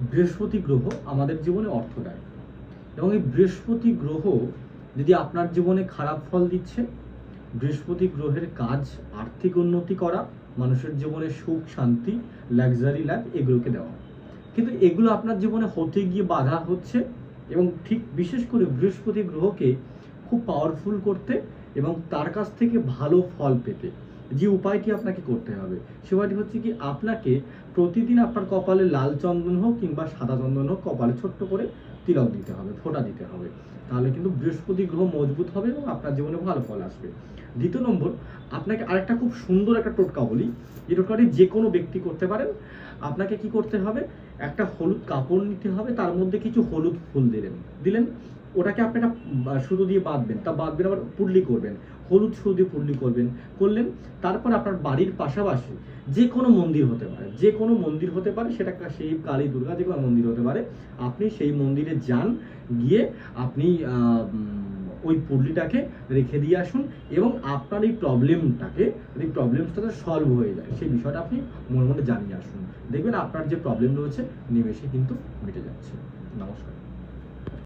বৃহস্পতি গ্রহ আমাদের জীবনে অর্থ দেয়। এবং এই বৃহস্পতি গ্রহ যদি আপনার জীবনে খারাপ ফল দিচ্ছে, বৃহস্পতি গ্রহের কাজ, আর্থিক উন্নতি করা, মানুষের জীবনে সুখ, শান্তি লাক্সারি লাইফ এগুলোকে দেওয়া। কিন্তু এগুলো আপনার জীবনে হতে গিয়ে বাধা হচ্ছে এবং ঠিক বিশেষ করে বৃহস্পতি গ্রহকে খুব পাওয়ারফুল করতে এবং তার কাছ থেকে ভালো ফল পেতে। যে উপায়টি আপনাকে করতে হবে, সে উপায়টি হচ্ছে কি আপনাকে প্রতিদিন আপনার কপালে লাল চন্দন হোক কিংবা সাদা চন্দন হোক কপালে ছোট্ট করে তিলক দিতে হবে, ফোঁটা দিতে হবে। তাহলে কিন্তু বৃহস্পতি গ্রহ মজবুত হবে এবং আপনার জীবনে ভালো ফল আসবে। দ্বিতীয় নম্বর, আপনাকে আরেকটা খুব সুন্দর একটা টোটকা বলি। এই টোটকাটি যে কোনো ব্যক্তি করতে পারেন। আপনাকে কি করতে হবে? একটা হলুদ কাপড় নিতে হবে, তার মধ্যে কিছু হলুদ ফুল দিলেন। দিলেন? ওটাকে আপনি একটা সুতো দিয়ে বাঁধবেন, তা বাঁধবেন আবার পুডলি করবেন, হলুদ সুতো দিয়ে পুডলি করবেন, করলেন, তারপর আপনার বাড়ির পাশাপাশি যে কোনো মন্দির হতে পারে, যে কোনো মন্দির হতে পারে, সেটা শিব কালী দুর্গা যে কোনো মন্দির হতে পারে, আপনি সেই মন্দিরে যান, গিয়ে আপনি ওই পুডলিটাকে রেখে দিয়ে আসুন এবং আপনার এই প্রবলেমটাকে, এই প্রবলেমসটা সলভ হয়ে যায়, সেই বিষয়টা আপনি মনে মনে জানিয়ে আসুন। দেখবেন আপনার যে প্রবলেম রয়েছে, নিমেষে কিন্তু মিটে যাচ্ছে।